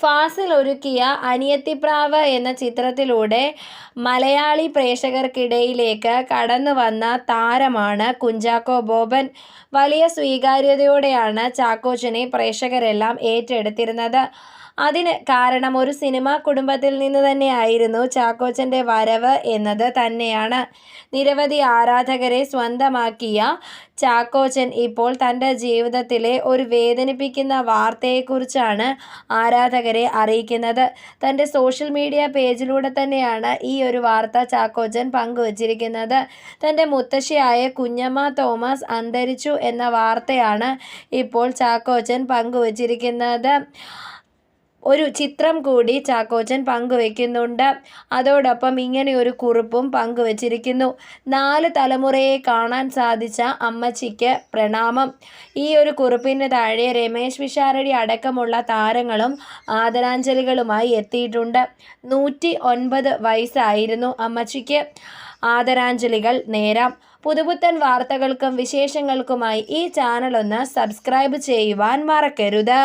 ഫാസിൽ ഒരുക്കിയ അനിയത്തിപ്രാവ് എന്ന ചിത്രത്തിലൂടെ മലയാളി പ്രേക്ഷകർക്കിടയിലേക്ക് കടന്നു വന്ന താരമാണ് കുഞ്ചാക്കോ ബോബൻ. വലിയ സ്വീകാര്യതയോടെയാണ് ചാക്കോച്ചനെ പ്രേക്ഷകരെല്ലാം ഏറ്റെടുത്തിരുന്നത്. അതിന് കാരണം ഒരു സിനിമാ കുടുംബത്തിൽ നിന്ന് തന്നെയായിരുന്നു ചാക്കോച്ചന്റെ വരവ് എന്നത്. തന്നെയാണ് നിരവധി ആരാധകരെ സ്വന്തമാക്കിയ ചാക്കോച്ചൻ ഇപ്പോൾ തന്റെ ജീവിതത്തിലെ ഒരു വേദനിപ്പിക്കുന്ന വാർത്തയെക്കുറിച്ചാണ് ആരാധകരെ അറിയിക്കുന്നത്. തന്റെ സോഷ്യൽ മീഡിയ പേജിലൂടെ തന്നെയാണ് ഈ ഒരു വാർത്ത ചാക്കോച്ചൻ പങ്കുവച്ചിരിക്കുന്നത്. തന്റെ മുത്തശ്ശിയായ കുഞ്ഞമ്മ തോമസ് അന്തരിച്ചു എന്ന വാർത്തയാണ് ഇപ്പോൾ ചാക്കോച്ചൻ പങ്കുവച്ചിരിക്കുന്നത്. ഒരു ചിത്രം കൂടി ചാക്കോച്ചൻ പങ്കുവെക്കുന്നുണ്ട്. അതോടൊപ്പം ഇങ്ങനെ ഒരു കുറിപ്പും പങ്കുവച്ചിരിക്കുന്നു. നാല് തലമുറയെ കാണാൻ സാധിച്ച അമ്മച്ചിക്ക് പ്രണാമം. ഈ ഒരു കുറിപ്പിന് താഴെ രമേശ് വിഷാരടി അടക്കമുള്ള താരങ്ങളും ആദരാഞ്ജലികളുമായി എത്തിയിട്ടുണ്ട്. നൂറ്റി ഒൻപത് വയസ്സായിരുന്നു അമ്മച്ചിക്ക്. ആദരാഞ്ജലികൾ നേരാം. പുതുപുത്തൻ വാർത്തകൾക്കും വിശേഷങ്ങൾക്കുമായി ഈ ചാനൽ ഒന്ന് സബ്സ്ക്രൈബ് ചെയ്യുവാൻ മറക്കരുത്.